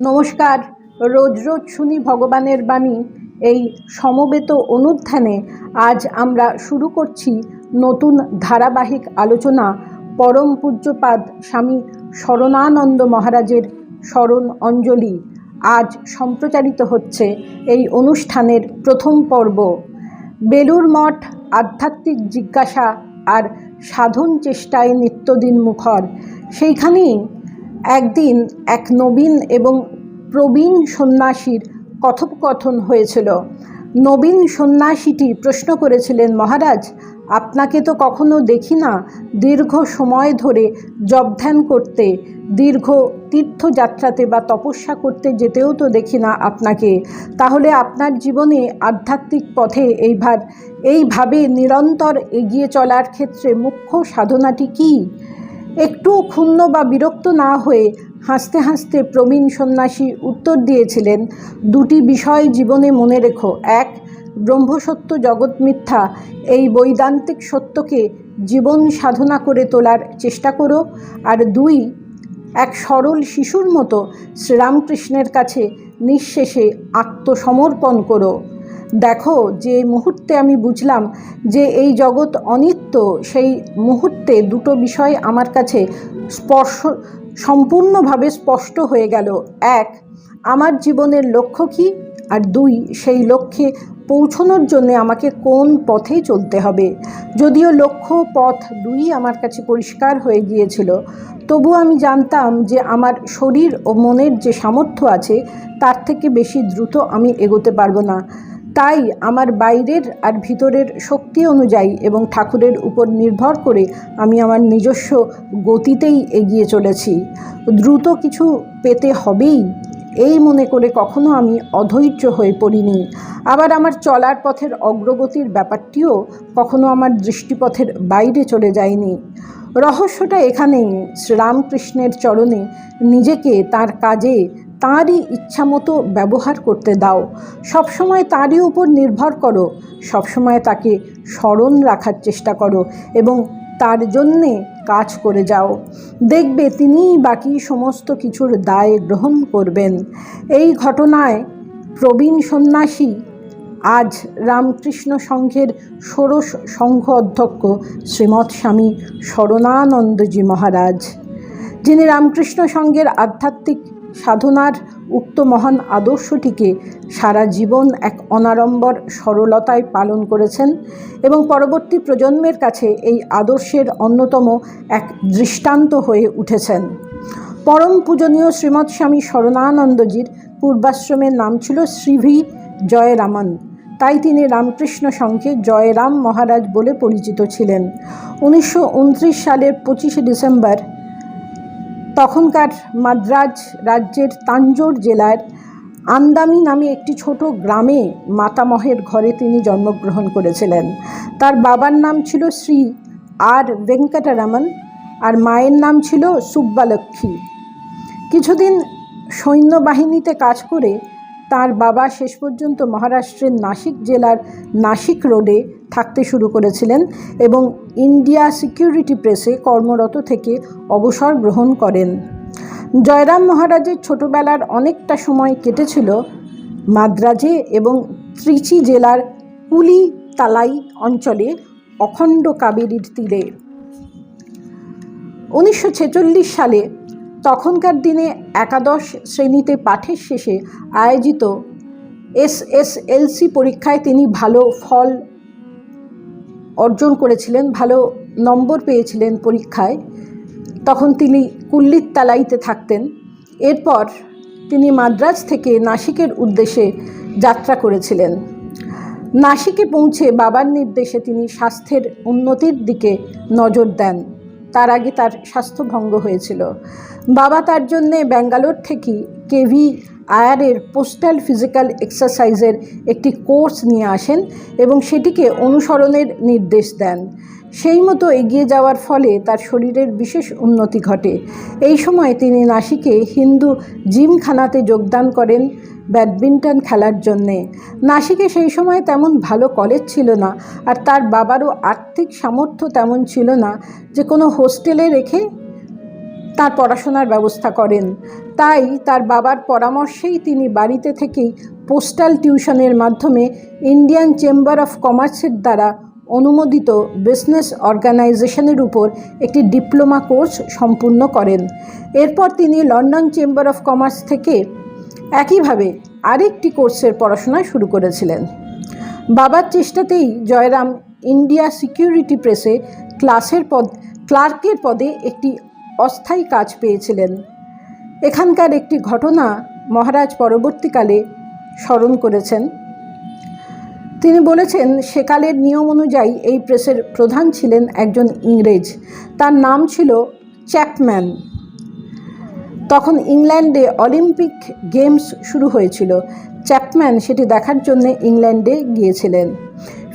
নমস্কার। রোজ রোজ শুনি ভগবানের বাণী। এই সমবেত অনুধ্যানে আজ আমরা শুরু করছি নতুন ধারাবাহিক আলোচনা পরম পূজ্যপাদ স্বামী শরণানন্দ মহারাজের স্মরণ অঞ্জলি। আজ সম্প্রচারিত হচ্ছে এই অনুষ্ঠানের প্রথম পর্ব। বেলুর মঠ আধ্যাত্মিক জিজ্ঞাসা আর সাধন চেষ্টায় নিত্যদিন মুখর। সেইখানেই একদিন এক নবীন এবং প্রবীণ সন্ন্যাসীর কথোপকথন হয়েছিল। নবীন সন্ন্যাসীটি প্রশ্ন করেছিলেন, মহারাজ, আপনাকে তো কখনো দেখি না দীর্ঘ সময় ধরে জবধ্যান করতে, দীর্ঘ তীর্থযাত্রাতে বা তপস্যা করতে যেতেও তো দেখি না আপনাকে। তাহলে আপনার জীবনে আধ্যাত্মিক পথে এইবার এইভাবে নিরন্তর এগিয়ে চলার ক্ষেত্রে মুখ্য সাধনাটি কী? একটু ক্ষুণ্ণ বা বিরক্ত না হয়ে হাসতে হাসতে প্রবীণ সন্ন্যাসী উত্তর দিয়েছিলেন, দুটি বিষয় জীবনে মনে রেখো। এক, ব্রহ্মসত্য জগৎ মিথ্যা। এই বৈদান্তিক সত্যকে জীবন সাধনা করে তোলার চেষ্টা করো। আর দুই, এক সরল শিশুর মতো শ্রীরামকৃষ্ণের কাছে নিঃশেষে আত্মসমর্পণ করো। দেখো, যে মুহূর্তে আমি বুঝলাম যে এই জগৎ অনিত্য, সেই মুহূর্তে দুটো বিষয় আমার কাছে স্পর্শ, সম্পূর্ণভাবে স্পষ্ট হয়ে গেল। এক, আমার জীবনের লক্ষ্য কী? আর দুই, সেই লক্ষ্যে পৌঁছনোর জন্যে আমাকে কোন পথে চলতে হবে? যদিও লক্ষ্য পথ দুই আমার কাছে পরিষ্কার হয়ে গিয়েছিল তবু আমি জানতাম যে আমার শরীর ও মনের যে সামর্থ্য আছে, তার থেকে বেশি দ্রুত আমি এগোতে পারব না। তাই আমার বাইরের আর ভিতরের শক্তি অনুযায়ী এবং ঠাকুরের উপর নির্ভর করে আমি আমার নিজস্ব গতিতেই এগিয়ে চলেছি। দ্রুত কিছু পেতে হবেই? এই মনে করে কখনো আমি অধৈর্য হয়ে পড়িনি। আবার আমার চলার পথের অগ্রগতির ব্যাপারটিও কখনো আমার দৃষ্টিপথের বাইরে চলে যায়নি। রহস্যটা এখানেই। শ্রীরামকৃষ্ণের চরণে নিজেকে তার কাজে তাঁরই ইচ্ছামতো ব্যবহার করতে দাও। সবসময় তারই উপর নির্ভর করো। সবসময় তাকে স্মরণ রাখার চেষ্টা করো এবং তার জন্যে কাজ করে যাও। দেখবে তিনিই বাকি সমস্ত কিছুর দায় গ্রহণ করবেন। এই ঘটনায় প্রবীণ সন্ন্যাসী আজ রামকৃষ্ণ সংঘের ষোড়শ সংঘ অধ্যক্ষ শ্রীমৎ স্বামী শরণানন্দজি মহারাজ। যিনি রামকৃষ্ণ সংঘের আধ্যাত্মিক সাধনার উক্ত মহান আদর্শটিকে সারা জীবন এক অনাড়ম্বর সরলতায় পালন করেছেন এবং পরবর্তী প্রজন্মের কাছে এই আদর্শের অন্যতম এক দৃষ্টান্ত হয়ে উঠেছেন। পরম পূজনীয় শ্রীমৎ স্বামী শরণানন্দজির পূর্বাশ্রমের নাম ছিল শ্রীভি জয়রামন। তাই তিনি রামকৃষ্ণ সংঘে জয়রাম মহারাজ বলে পরিচিত ছিলেন। উনিশশো উনত্রিশ সালের পঁচিশে ডিসেম্বর তখনকার মাদ্রাজ রাজ্যের তাঞ্জোর জেলার আন্দামি নামে একটি ছোট গ্রামে মাতামহের ঘরে তিনি জন্মগ্রহণ করেছিলেন। তার বাবার নাম ছিল শ্রী আর ভেঙ্কটরামন আর মায়ের নাম ছিল সুব্বালক্ষ্মী। কিছুদিন সৈন্যবাহিনীতে কাজ করে তার বাবা শেষ পর্যন্ত মহারাষ্ট্রের নাসিক জেলার নাসিক রোডে থাকতে শুরু করেছিলেন এবং ইন্ডিয়া সিকিউরিটি প্রেসে কর্মরত থেকে অবসর গ্রহণ করেন। জয়রাম মহারাজের ছোটবেলার অনেকটা সময় কেটেছিল মাদ্রাজে এবং ত্রিচি জেলার কুলি তালাই অঞ্চলে অখণ্ড কাবেরীর তীরে। উনিশশো ছেচল্লিশ সালে তখনকার দিনে একাদশ শ্রেণীতে পাঠের শেষে আয়োজিত এসএসএলসি পরীক্ষায় তিনি ভালো ফল অর্জন করেছিলেন, ভালো নম্বর পেয়েছিলেন পরীক্ষায়, তখন তিনি কুল্লিত তালাইতে থাকতেন। এরপর তিনি মাদ্রাজ থেকে নাসিকের উদ্দেশ্যে যাত্রা করেছিলেন। নাসিকে পৌঁছে বাবার নির্দেশে তিনি স্বাস্থ্যের উন্নতির দিকে নজর দেন। তার আগে তার স্বাস্থ্যভঙ্গ হয়েছিল। বাবা তার জন্যে ব্যাঙ্গালোর থেকে কেভি আয়ারের পোস্টাল ফিজিক্যাল এক্সারসাইজের একটি কোর্স নিয়ে আসেন এবং সেটিকে অনুসরণের নির্দেশ দেন। সেই মতো এগিয়ে যাওয়ার ফলে তার শরীরের বিশেষ উন্নতি ঘটে। এই সময় তিনি নাসিকে হিন্দু জিমখানাতে যোগদান করেন। ব্যাডমিন্টন খেলার জন্যে। নাসিকে সেই সময় তেমন ভালো কলেজ ছিল না, আর তার বাবারও আর্থিক সামর্থ্য তেমন ছিল না যে কোনো হোস্টেলে রেখে তার পড়াশোনার ব্যবস্থা করেন। তাই তার বাবার পরামর্শেই তিনি বাড়িতে থেকেই পোস্টাল টিউশনের মাধ্যমে ইন্ডিয়ান চেম্বার অফ কমার্সের দ্বারা অনুমোদিত বিজনেস অর্গানাইজেশনের উপর একটি ডিপ্লোমা কোর্স সম্পূর্ণ করেন। এরপর তিনি লন্ডন চেম্বার অফ কমার্স থেকে একইভাবে আরেকটি কোর্সের পড়াশোনা শুরু করেছিলেন। বাবার চেষ্টাতেই জয়রাম ইন্ডিয়া সিকিউরিটি প্রেসে ক্লাসের পদ, ক্লার্কের পদে একটি অস্থায়ী কাজ পেয়েছিলেন। এখানকার একটি ঘটনা মহারাজ পরবর্তীকালে স্মরণ করেছেন। তিনি বলেছেন, সেকালের নিয়ম অনুযায়ী এই প্রেসের প্রধান ছিলেন একজন ইংরেজ। তার নাম ছিল চ্যাপম্যান। তখন ইংল্যান্ডে অলিম্পিক গেমস শুরু হয়েছিল। চ্যাপম্যান সেটি দেখার জন্য ইংল্যান্ডে গিয়েছিলেন।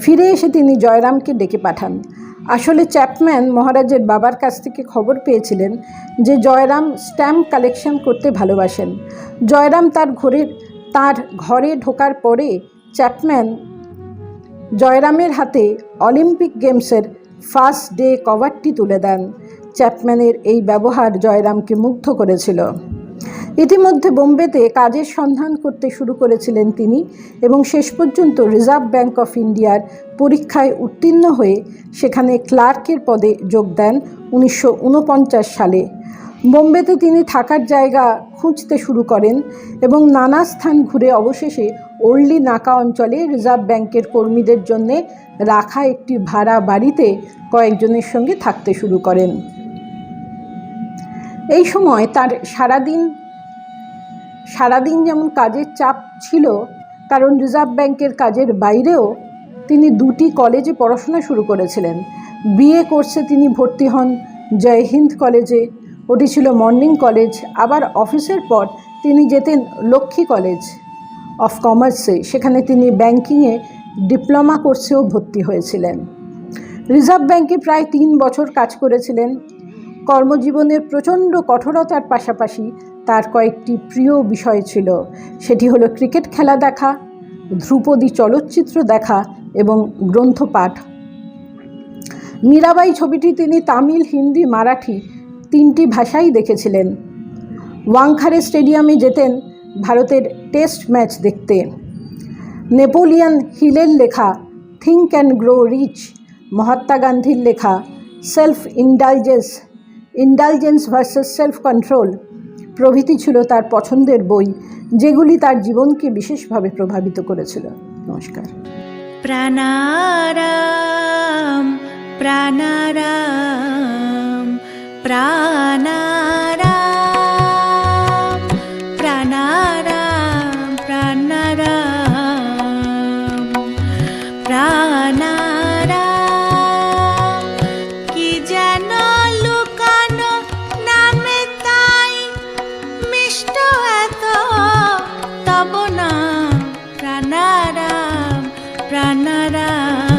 ফিরে এসে তিনি জয়রামকে ডেকে পাঠান। আসলে চ্যাপম্যান মহারাজের বাবার কাছ থেকে খবর পেয়েছিলেন যে জয়রাম স্ট্যাম্প কালেকশন করতে ভালোবাসেন। জয়রাম তার ঘরের তার ঘরে ঢোকার পরে চ্যাপম্যান জয়রামের হাতে অলিম্পিক গেমসের ফার্স্ট ডে কভারটি তুলে দেন। চ্যাপম্যানের এই ব্যবহার জয়রামকে মুগ্ধ করেছিল। ইতিমধ্যে বোম্বেতে কাজের সন্ধান করতে শুরু করেছিলেন তিনি এবং শেষ পর্যন্ত রিজার্ভ ব্যাংক অফ ইন্ডিয়ার পরীক্ষায় উত্তীর্ণ হয়ে সেখানে ক্লার্কের পদে যোগ দেন উনিশশো ঊনপঞ্চাশ সালে। বোম্বেতে তিনি থাকার জায়গা খুঁজতে শুরু করেন এবং নানা স্থান ঘুরে অবশেষে ওল্ডি নাকা অঞ্চলে রিজার্ভ ব্যাংকের কর্মীদের জন্যে রাখা একটি ভাড়া বাড়িতে কয়েকজনের সঙ্গে থাকতে শুরু করেন। এই সময় তার সারাদিন সারাদিন যেমন কাজের চাপ ছিল, কারণ রিজার্ভ ব্যাংকের কাজের বাইরেও তিনি দুটি কলেজে পড়াশোনা শুরু করেছিলেন। বিএ কোর্সে তিনি ভর্তি হন জয় হিন্দ কলেজে, ওটি ছিল মর্নিং কলেজ। আবার অফিসের পর তিনি যেতেন লক্ষ্মী কলেজ অফ কমার্সে, সেখানে তিনি ব্যাংকিংয়ে ডিপ্লোমা কোর্সেও ভর্তি হয়েছিলেন। রিজার্ভ ব্যাংকে প্রায় তিন বছর কাজ করেছিলেন। কর্মজীবনের প্রচণ্ড কঠোরতার পাশাপাশি তার কয়েকটি প্রিয় বিষয় ছিল। সেটি হলো ক্রিকেট খেলা দেখা, ধ্রুপদী চলচ্চিত্র দেখা এবং গ্রন্থপাঠ। মীরাবাই ছবিটি তিনি তামিল, হিন্দি, মারাঠি তিনটি ভাষাই দেখেছিলেন। ওয়াংখারে স্টেডিয়ামে যেতেন ভারতের টেস্ট ম্যাচ দেখতে। নেপোলিয়ান হিলের লেখা think and grow rich Mahatma গান্ধীর লেখা self indulgence indulgence versus self control প্রভৃতি ছিল তার পছন্দের বই, যেগুলি তার জীবনকে বিশেষভাবে প্রভাবিত করেছিল। নমস্কার। প্রাণারাম প্রাণারাম প্রাণারাম। তব না। প্রাণারাম প্রাণারাম।